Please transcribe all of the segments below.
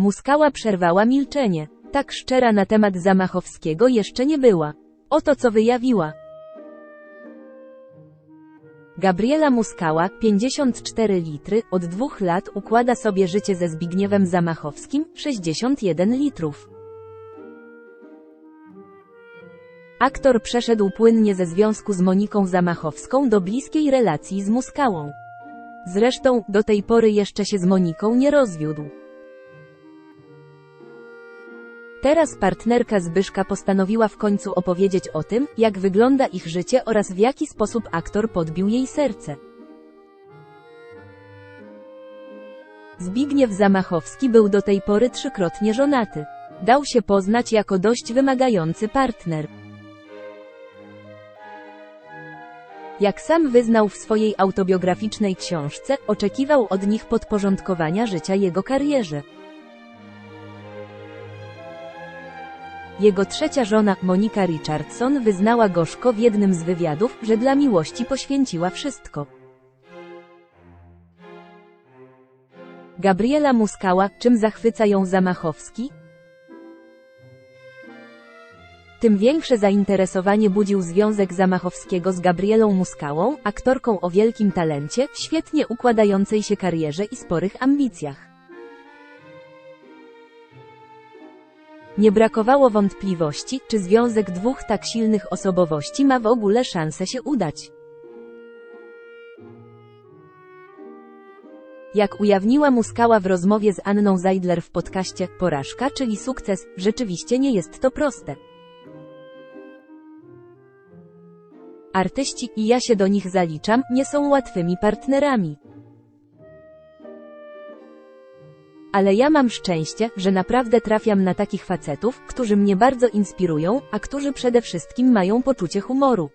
Muskała przerwała milczenie. Tak szczera na temat Zamachowskiego jeszcze nie była. Oto co wyjawiła. Gabriela Muskała, 54 litry, od dwóch lat układa sobie życie ze Zbigniewem Zamachowskim, 61 litrów. Aktor przeszedł płynnie ze związku z Moniką Zamachowską do bliskiej relacji z Muskałą. Zresztą, do tej pory jeszcze się z Moniką nie rozwiódł. Teraz partnerka Zbyszka postanowiła w końcu opowiedzieć o tym, jak wygląda ich życie oraz w jaki sposób aktor podbił jej serce. Zbigniew Zamachowski był do tej pory trzykrotnie żonaty. Dał się poznać jako dość wymagający partner. Jak sam wyznał w swojej autobiograficznej książce, oczekiwał od nich podporządkowania życia jego karierze. Jego trzecia żona, Monika Richardson, wyznała gorzko w jednym z wywiadów, że dla miłości poświęciła wszystko. Gabriela Muskała, czym zachwyca ją Zamachowski? Tym większe zainteresowanie budził związek Zamachowskiego z Gabrielą Muskałą, aktorką o wielkim talencie, świetnie układającej się karierze i sporych ambicjach. Nie brakowało wątpliwości, czy związek dwóch tak silnych osobowości ma w ogóle szansę się udać. Jak ujawniła Muskała w rozmowie z Anną Zajdler w podcaście Porażka, czyli sukces, rzeczywiście nie jest to proste. Artyści, i ja się do nich zaliczam, nie są łatwymi partnerami. Ale ja mam szczęście, że naprawdę trafiam na takich facetów, którzy mnie bardzo inspirują, a którzy przede wszystkim mają poczucie humoru.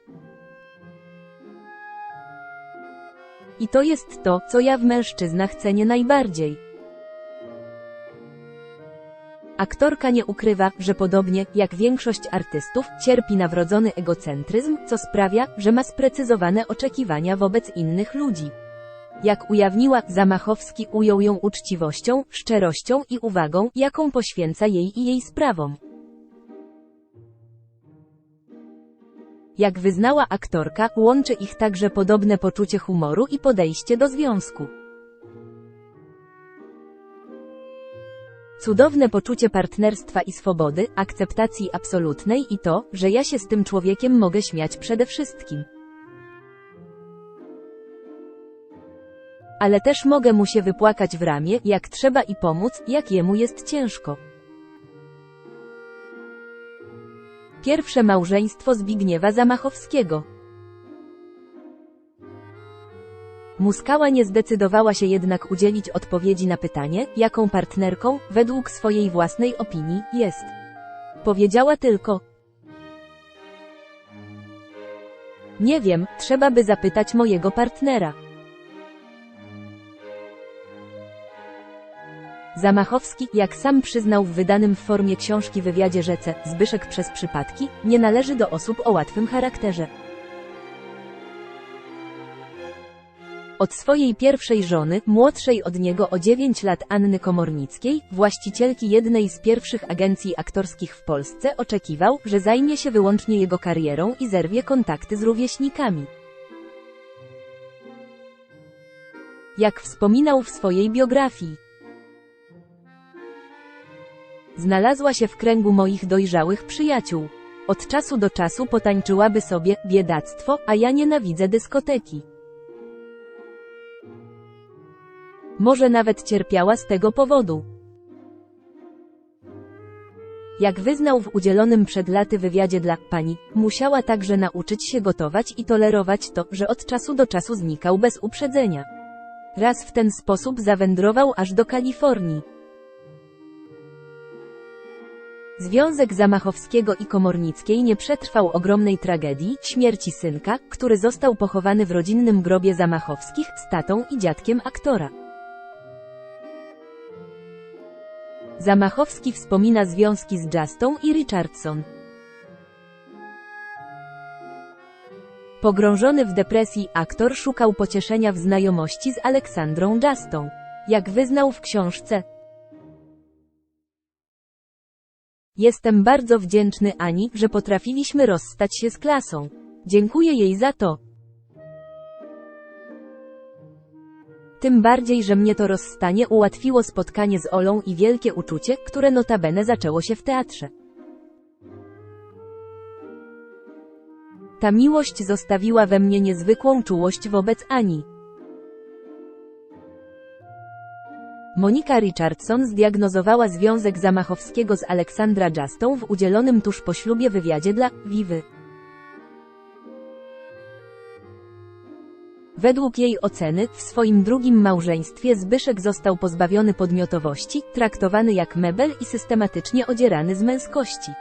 I to jest to, co ja w mężczyznach cenię najbardziej. Aktorka nie ukrywa, że podobnie, jak większość artystów, cierpi na wrodzony egocentryzm, co sprawia, że ma sprecyzowane oczekiwania wobec innych ludzi. Jak ujawniła, Zamachowski ujął ją uczciwością, szczerością i uwagą, jaką poświęca jej i jej sprawom. Jak wyznała aktorka, łączy ich także podobne poczucie humoru i podejście do związku. Cudowne poczucie partnerstwa i swobody, akceptacji absolutnej i to, że ja się z tym człowiekiem mogę śmiać przede wszystkim. Ale też mogę mu się wypłakać w ramię, jak trzeba i pomóc, jak jemu jest ciężko. Pierwsze małżeństwo Zbigniewa Zamachowskiego. Muskała nie zdecydowała się jednak udzielić odpowiedzi na pytanie, jaką partnerką, według swojej własnej opinii, jest. Powiedziała tylko: Nie wiem, trzeba by zapytać mojego partnera. Zamachowski, jak sam przyznał w wydanym w formie książki wywiadzie rzece Zbyszek przez przypadki, nie należy do osób o łatwym charakterze. Od swojej pierwszej żony, młodszej od niego o 9 lat Anny Komornickiej, właścicielki jednej z pierwszych agencji aktorskich w Polsce, oczekiwał, że zajmie się wyłącznie jego karierą i zerwie kontakty z rówieśnikami. Jak wspominał w swojej biografii, Znalazła się w kręgu moich dojrzałych przyjaciół. Od czasu do czasu potańczyłaby sobie, biedactwo, a ja nienawidzę dyskoteki. Może nawet cierpiała z tego powodu. Jak wyznał w udzielonym przed laty wywiadzie dla pani, musiała także nauczyć się gotować i tolerować to, że od czasu do czasu znikał bez uprzedzenia. Raz w ten sposób zawędrował aż do Kalifornii. Związek Zamachowskiego i Komornickiej nie przetrwał ogromnej tragedii, śmierci synka, który został pochowany w rodzinnym grobie Zamachowskich, z tatą i dziadkiem aktora. Zamachowski wspomina związki z Justą i Richardson. Pogrążony w depresji aktor szukał pocieszenia w znajomości z Aleksandrą Justą. Jak wyznał w książce Jestem bardzo wdzięczny Ani, że potrafiliśmy rozstać się z klasą. Dziękuję jej za to. Tym bardziej, że mnie to rozstanie ułatwiło spotkanie z Olą i wielkie uczucie, które notabene zaczęło się w teatrze. Ta miłość zostawiła we mnie niezwykłą czułość wobec Ani. Monika Richardson zdiagnozowała związek Zamachowskiego z Aleksandra Justą w udzielonym tuż po ślubie wywiadzie dla Vivy. Według jej oceny, w swoim drugim małżeństwie Zbyszek został pozbawiony podmiotowości, traktowany jak mebel i systematycznie odzierany z męskości.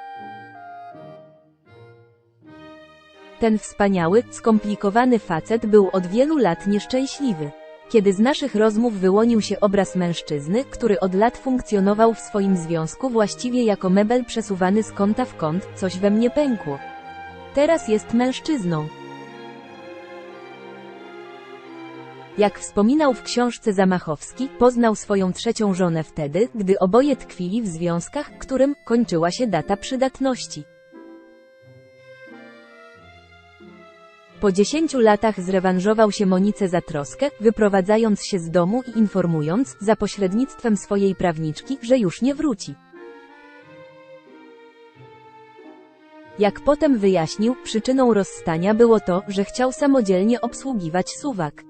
Ten wspaniały, skomplikowany facet był od wielu lat nieszczęśliwy. Kiedy z naszych rozmów wyłonił się obraz mężczyzny, który od lat funkcjonował w swoim związku właściwie jako mebel przesuwany z kąta w kąt, coś we mnie pękło. Teraz jest mężczyzną. Jak wspominał w książce Zamachowski, poznał swoją trzecią żonę wtedy, gdy oboje tkwili w związkach, którym kończyła się data przydatności. Po dziesięciu latach zrewanżował się Monice za troskę, wyprowadzając się z domu i informując, za pośrednictwem swojej prawniczki, że już nie wróci. Jak potem wyjaśnił, przyczyną rozstania było to, że chciał samodzielnie obsługiwać suwak.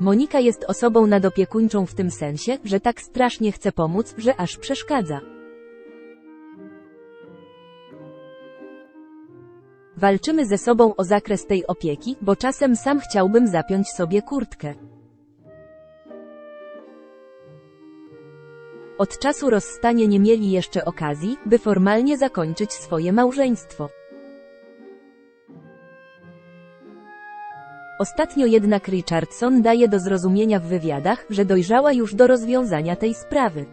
Monika jest osobą nadopiekuńczą w tym sensie, że tak strasznie chce pomóc, że aż przeszkadza. Walczymy ze sobą o zakres tej opieki, bo czasem sam chciałbym zapiąć sobie kurtkę. Od czasu rozstania nie mieli jeszcze okazji, by formalnie zakończyć swoje małżeństwo. Ostatnio jednak Richardson daje do zrozumienia w wywiadach, że dojrzała już do rozwiązania tej sprawy.